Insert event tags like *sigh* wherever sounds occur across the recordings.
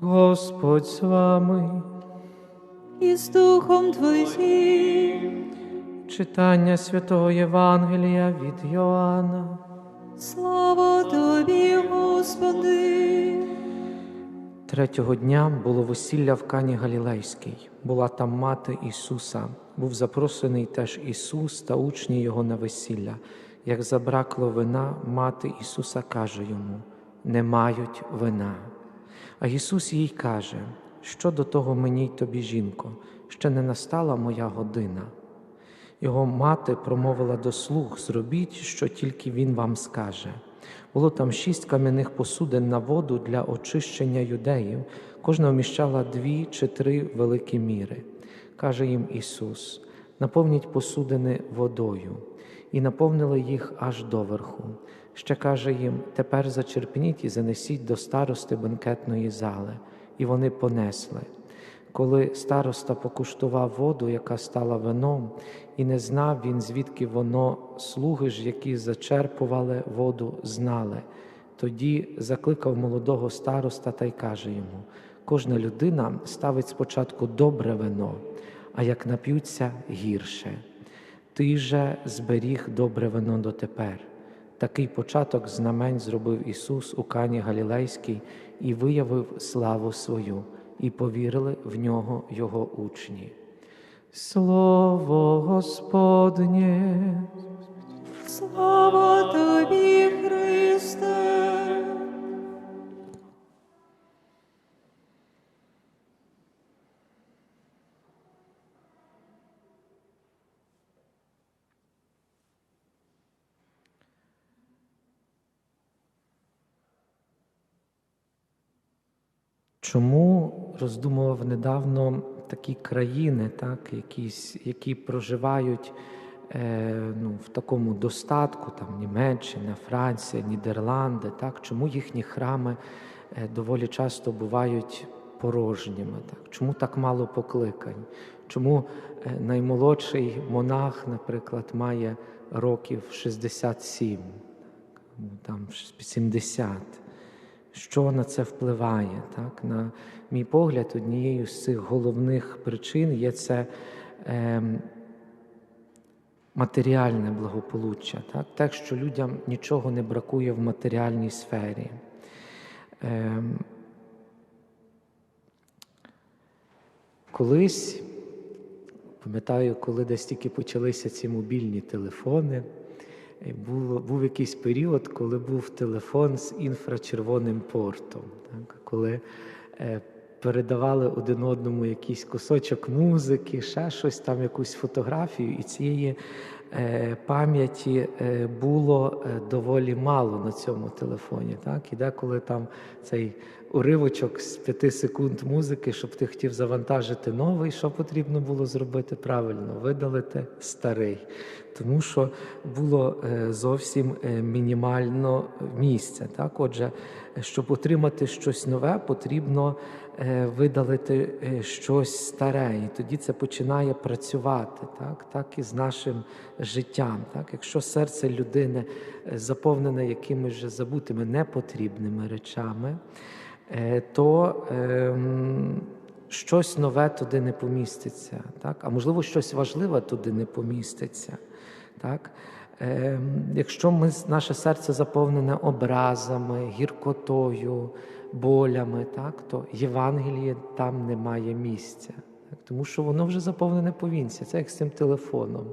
Господь з вами. і з Духом Твоїм. Читання Святого Євангелія від Йоанна. Слава Тобі, Господи. Третього дня було весілля в Кані Галілейській. Була там мати Ісуса. Був запросений теж Ісус та учні Його на весілля. Як забракло вина, мати Ісуса каже йому: Не мають вина. А Ісус їй каже: Що до того мені й тобі, жінко, ще не настала моя година. Його мати промовила до слуг: зробіть, що тільки він вам скаже. Було там шість кам'яних посудин на воду для очищення юдеїв, кожна вміщала дві чи три великі міри. Каже їм Ісус: наповніть посудини водою, і наповнили їх аж доверху. Ще каже їм: тепер зачерпніть і занесіть до старости бенкетної зали. І вони понесли. Коли староста покуштував воду, яка стала вином, і не знав він, звідки воно, слуги ж, які зачерпували воду, знали. Тоді закликав молодого староста та й каже йому: кожна людина ставить спочатку добре вино, а як нап'ються гірше. Ти же зберіг добре вино дотепер. Такий початок знамень зробив Ісус у Кані Галілейській і виявив славу свою, і повірили в нього Його учні. Слово Господнє. Слава Тобі, Христе. Чому роздумував недавно такі країни, так, якісь, які проживають е, ну, в такому достатку, там Німеччина, Франція, Нідерланди, так, чому їхні храми е, доволі часто бувають порожніми? Так? Чому так мало покликань? Чому е, наймолодший монах, наприклад, має років 67, там 70? Що на це впливає? Так? На мій погляд, однією з цих головних причин є це е, матеріальне благополуччя, так? те, що людям нічого не бракує в матеріальній сфері. Е, колись, пам'ятаю, коли десь тільки почалися ці мобільні телефони. Було, був якийсь період, коли був телефон з інфрачервоним портом, так? коли е, передавали один одному якийсь кусочок музики, ще щось там, якусь фотографію, і цієї е, пам'яті е, було е, доволі мало на цьому телефоні. Так? І деколи там цей уривочок з п'яти секунд музики, щоб ти хотів завантажити новий, що потрібно було зробити правильно, видалити старий. Тому що було е, зовсім е, мінімально місця. Так? Отже, щоб отримати щось нове, потрібно е, видалити щось старе. І тоді це починає працювати, так, так і з нашим життям. Так? Якщо серце людини заповнене якимись же забутими непотрібними речами, то ем, щось нове туди не поміститься, так? а можливо, щось важливе туди не поміститься. Так? Е, Якщо ми, наше серце заповнене образами, гіркотою, болями, так? то Євангеліє там немає місця, так? тому що воно вже заповнене повінця. Це як з цим телефоном.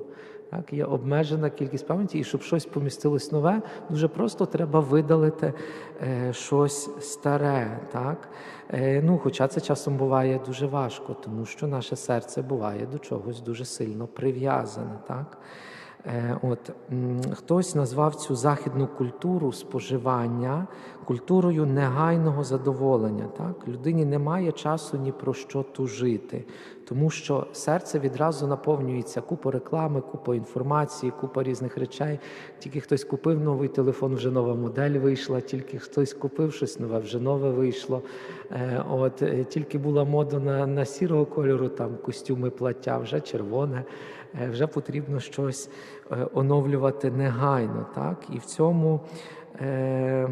Так, Є обмежена кількість пам'яті, і щоб щось помістилось нове, дуже просто треба видалити е, щось старе. Так? Е, ну, Хоча це часом буває дуже важко, тому що наше серце буває до чогось дуже сильно прив'язане. Так? Е, от хтось назвав цю західну культуру споживання культурою негайного задоволення. Так, людині немає часу ні про що тужити, тому що серце відразу наповнюється купа реклами, купа інформації, купа різних речей. Тільки хтось купив новий телефон, вже нова модель вийшла. Тільки хтось купив щось нове, вже нове вийшло. Е, от е, тільки була мода на, на сірого кольору, там костюми плаття, вже червоне. Вже потрібно щось оновлювати негайно, так? І в цьому е,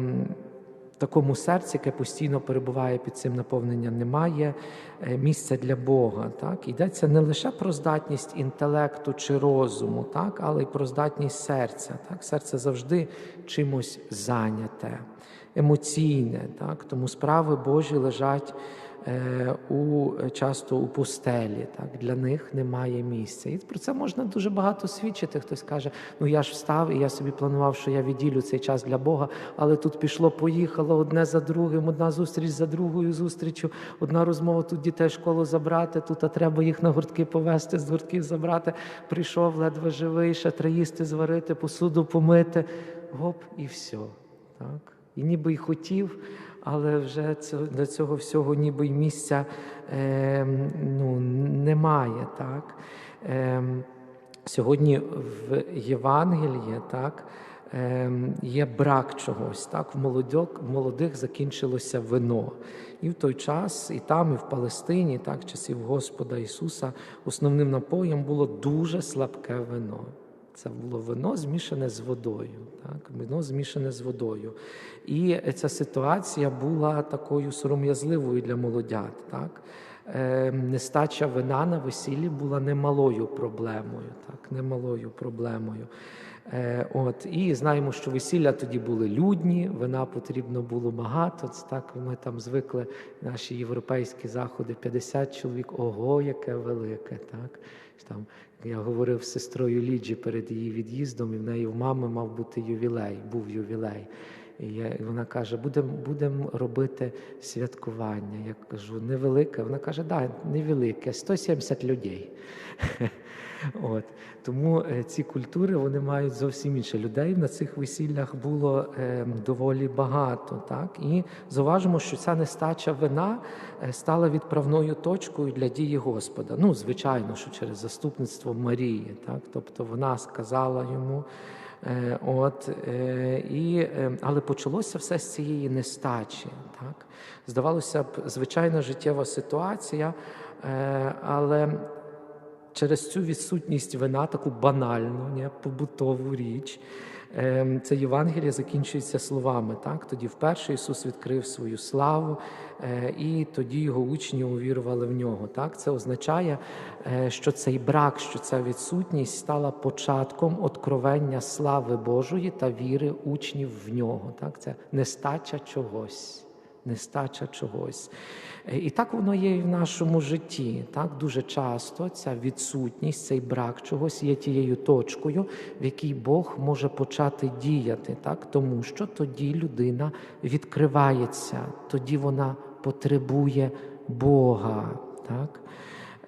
такому серці, яке постійно перебуває під цим наповненням, немає е, місця для Бога. Так? Йдеться не лише про здатність інтелекту чи розуму, так? але й про здатність серця. Так? Серце завжди чимось зайняте, емоційне. Так? Тому справи Божі лежать е, у, часто у пустелі. Так? Для них немає місця. І про це можна дуже багато свідчити. Хтось каже, ну я ж встав, і я собі планував, що я відділю цей час для Бога, але тут пішло, поїхало одне за другим, одна зустріч за другою зустрічю, одна розмова тут дітей школу забрати, тут а треба їх на гуртки повезти, з гуртків забрати. Прийшов ледве живий, ще треба їсти зварити, посуду помити. Гоп, і все. Так? І ніби й хотів, але вже для цього всього ніби й місця е, ну, немає. Так? Е, сьогодні в Євангелії так, е, є брак чогось. Так? В молодьок, молодих закінчилося вино. І в той час, і там, і в Палестині, так, часів Господа Ісуса, основним напоєм було дуже слабке вино. Це було вино змішане з водою. Так? Вино змішане з водою. І ця ситуація була такою сором'язливою для молодят. Так? Е, нестача вина на весіллі була немалою проблемою. Так? Немалою проблемою. Е, от, і знаємо, що весілля тоді були людні, вина потрібно було багато. Це так ми там звикли, наші європейські заходи, 50 чоловік, ого, яке велике. Так? Там, я говорив з сестрою Ліджі перед її від'їздом, і в неї в мами мав бути ювілей, був ювілей. І, я, вона каже: будемо будем робити святкування. Я кажу, невелике. Вона каже, да, невелике, 170 людей. *laughs* От. Тому е, ці культури вони мають зовсім інше. Людей на цих весіллях було е, доволі багато. Так? І зауважимо, що ця нестача вина е, стала відправною точкою для дії Господа. Ну, звичайно, що через заступництво Марії. Так? Тобто вона сказала йому. Е, От, і, е, але почалося все з цієї нестачі. Так? Здавалося б, звичайна життєва ситуація, але через цю відсутність вина, таку банальну, не, побутову річ, е, це Євангеліє закінчується словами. Так? Тоді вперше Ісус відкрив свою славу, е, і тоді його учні увірували в нього. Так? Це означає, е, що цей брак, що ця відсутність стала початком откровення слави Божої та віри учнів в нього. Так? Це нестача чогось. Нестача чогось. Е, І так воно є і в нашому житті. Так? Дуже часто ця відсутність, цей брак чогось є тією точкою, в якій Бог може почати діяти, так? тому що тоді людина відкривається, тоді вона потребує Бога. Так?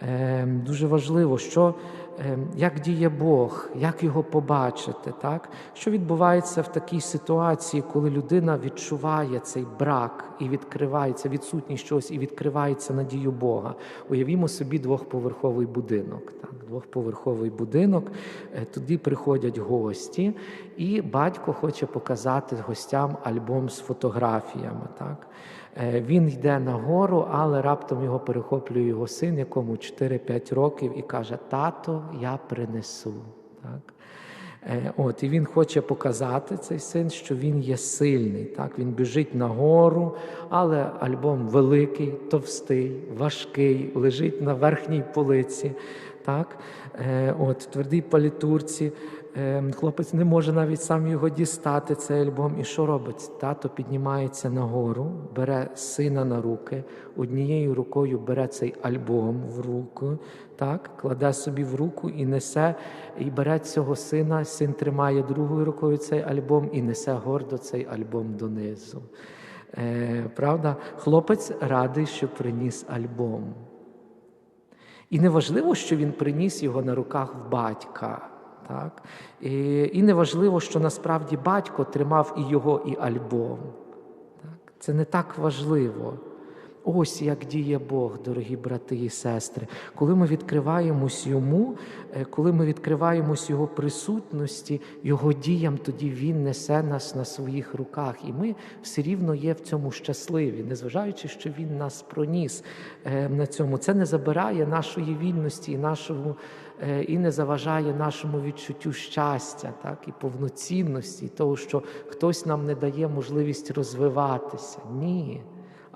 Е, Дуже важливо, що, е, як діє Бог, як його побачити, так? що відбувається в такій ситуації, коли людина відчуває цей брак і відкривається, відсутність чогось і відкривається надію Бога. Уявімо собі двохповерховий будинок. Так? Двохповерховий будинок, е, туди приходять гості, і батько хоче показати гостям альбом з фотографіями. Так? Е, Він йде нагору, але раптом його перехоплює його син, якому 4-5 років, і каже: Тато, я принесу. Так? Е, От, І він хоче показати цей син, що він є сильний. Так? Він біжить нагору, але альбом великий, товстий, важкий, лежить на верхній полиці. Так? Е, От, твердій палітурці. Е, Хлопець не може навіть сам його дістати, цей альбом. І що робить? Тато піднімається нагору, бере сина на руки, однією рукою бере цей альбом в руку, так, кладе собі в руку і несе, і бере цього сина, син тримає другою рукою цей альбом і несе гордо цей альбом донизу. Е, Правда, хлопець радий, що приніс альбом. І не важливо, що він приніс його на руках в батька. Так? І, і не важливо, що насправді батько тримав і його, і альбом. Так? Це не так важливо. Ось як діє Бог, дорогі брати і сестри. Коли ми відкриваємось йому, е, коли ми відкриваємось Його присутності, Його діям, тоді Він несе нас на своїх руках. І ми все рівно є в цьому щасливі, незважаючи, що Він нас проніс е, на цьому. Це не забирає нашої вільності і нашому. е, І не заважає нашому відчуттю щастя, так і повноцінності, того, що хтось нам не дає можливість розвиватися. Ні.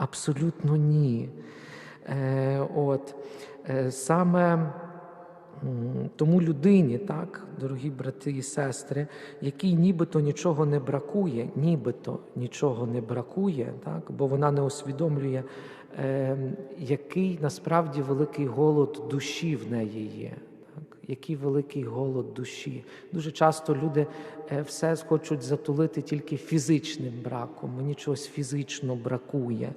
Абсолютно ні. Е, от, е, саме тому людині, так, дорогі брати і сестри, якій нібито нічого не бракує, нібито нічого не бракує, так, бо вона не усвідомлює, е, який насправді великий голод душі в неї є. Який великий голод душі. Дуже часто люди е, все хочуть затулити тільки фізичним браком. Мені чогось фізично бракує.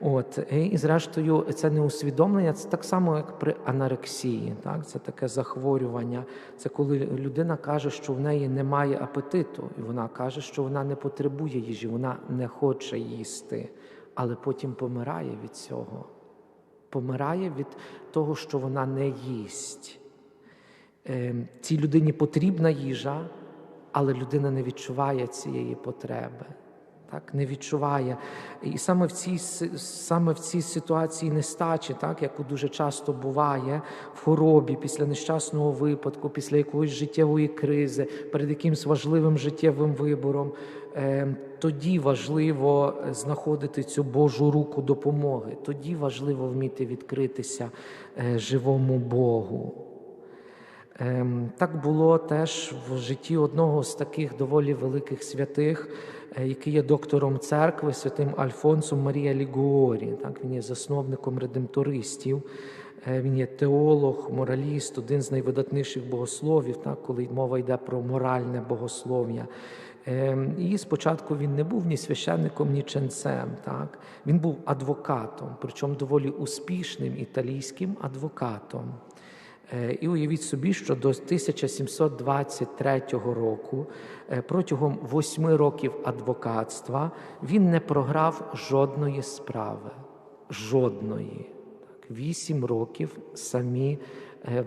От і зрештою, це не усвідомлення. Це так само, як при анорексії. Так, це таке захворювання. Це коли людина каже, що в неї немає апетиту, і вона каже, що вона не потребує їжі, вона не хоче їсти, але потім помирає від цього. Помирає від того, що вона не їсть. Е, Цій людині потрібна їжа, але людина не відчуває цієї потреби. Так, не відчуває. І саме в цій, саме в цій ситуації нестачі, так, яку дуже часто буває в хворобі, після нещасного випадку, після якоїсь життєвої кризи, перед якимсь важливим життєвим вибором, е, тоді важливо знаходити цю Божу руку допомоги. Тоді важливо вміти відкритися е, живому Богу. Ем, Так було теж в житті одного з таких доволі великих святих, е, який є доктором церкви, святим Альфонсом Марія Лігуорі. Так, він є засновником редемтористів. Е, Він є теолог, мораліст, один з найвидатніших богословів, так, коли мова йде про моральне богослов'я. Ем, І спочатку він не був ні священником, ні ченцем. Так? Він був адвокатом, причому доволі успішним італійським адвокатом. Е, І уявіть собі, що до 1723 року, е, протягом восьми років адвокатства, він не програв жодної справи. Жодної. Вісім років самі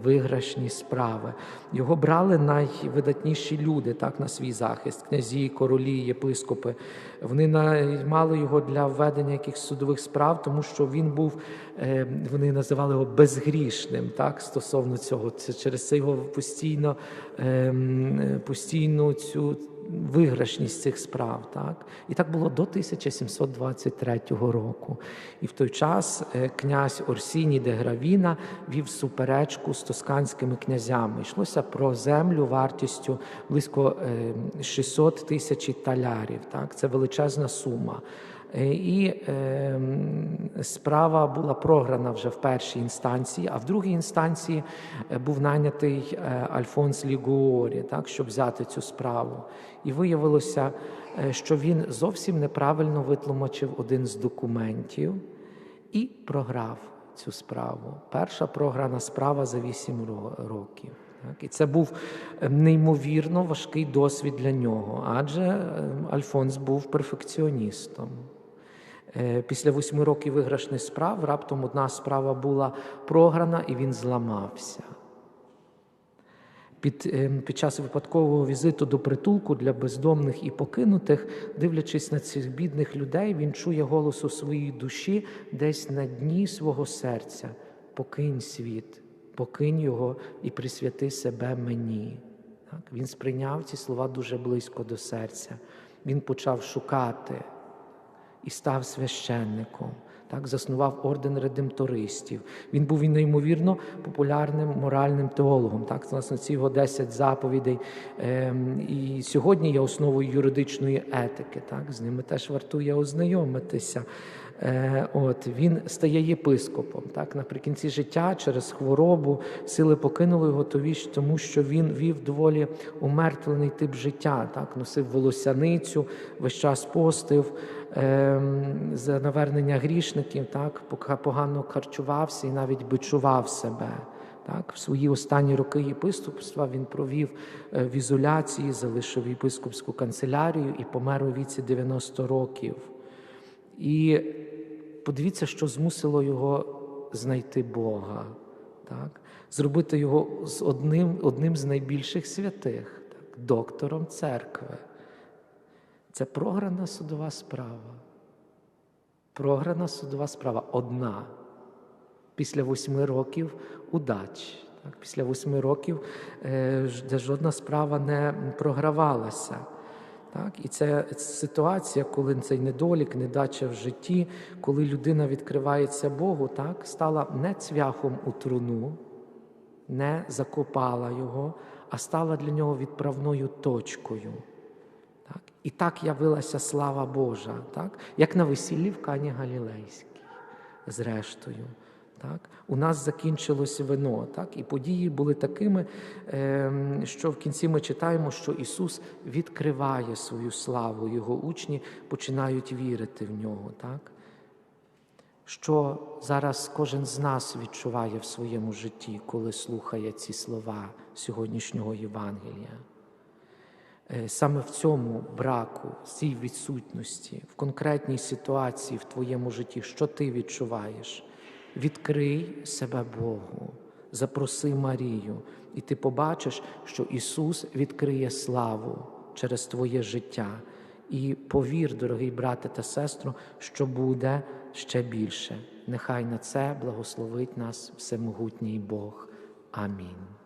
виграшні справи. Його брали найвидатніші люди так, на свій захист, князі, королі, єпископи. Вони наймали його для введення якихось судових справ, тому що він був, е, вони називали його безгрішним так, стосовно цього. Це через це його постійно, ем, постійну цю виграшність цих справ. Так? І так було до 1723 року. І в той час е, князь Орсіні де Гравіна вів суперечку з тосканськими князями. Йшлося про землю вартістю близько е, 600 тисяч талярів. Так? Це величезна сума. Е, І е, справа була програна вже в першій інстанції, а в другій інстанції е, був найнятий е, Альфонс Лігуорі, так, щоб взяти цю справу. І виявилося, що він зовсім неправильно витлумачив один з документів і програв цю справу. Перша програна справа за 8 років. І це був неймовірно важкий досвід для нього, адже е, Альфонс був перфекціоністом. Е, Після восьми років виграшних справ раптом одна справа була програна, і він зламався. Під, е, під час випадкового візиту до притулку для бездомних і покинутих, дивлячись на цих бідних людей, він чує голос у своїй душі десь на дні свого серця: покинь світ, покинь його і присвяти себе мені. Так? Він сприйняв ці слова дуже близько до серця. Він почав шукати і став священником. Так, заснував орден редемтористів. Він був і неймовірно популярним моральним теологом. Так, власне, ці його 10 заповідей. Ем, і сьогодні є основою юридичної етики. Так, з ними теж вартує ознайомитися. Е, от він стає єпископом. Так, наприкінці життя через хворобу сили покинули його товіч, тому що він вів доволі умертвлений тип життя. Так, носив волосяницю, весь час постив за навернення грішників, так, погано харчувався і навіть бичував себе. Так, в свої останні роки єпископства він провів е, в ізоляції, залишив єпископську канцелярію і помер у віці 90 років. І подивіться, що змусило його знайти Бога, так? зробити його з одним, одним з найбільших святих, так? доктором церкви. Це програна судова справа. Програна судова справа одна. Після восьми років удач. Так? Після восьми років, е, де жодна справа не програвалася. Так? І це ситуація, коли цей недолік, недача в житті, коли людина відкривається Богу, так, стала не цвяхом у труну, не закопала його, а стала для нього відправною точкою. Так? І так явилася слава Божа, так? як на весіллі в Кані Галілейській, зрештою. Так? У нас закінчилось вино, так? і події були такими, ем, що в кінці ми читаємо, що Ісус відкриває свою славу, Його учні починають вірити в нього. Так? Що зараз кожен з нас відчуває в своєму житті, коли слухає ці слова сьогоднішнього Євангелія. Е, Саме в цьому браку, в цій відсутності, в конкретній ситуації в твоєму житті, що ти відчуваєш, відкрий себе Богу, запроси Марію, і ти побачиш, що Ісус відкриє славу через твоє життя. І повір, дорогий брате та сестро, що буде ще більше. Нехай на це благословить нас всемогутній Бог. Амінь.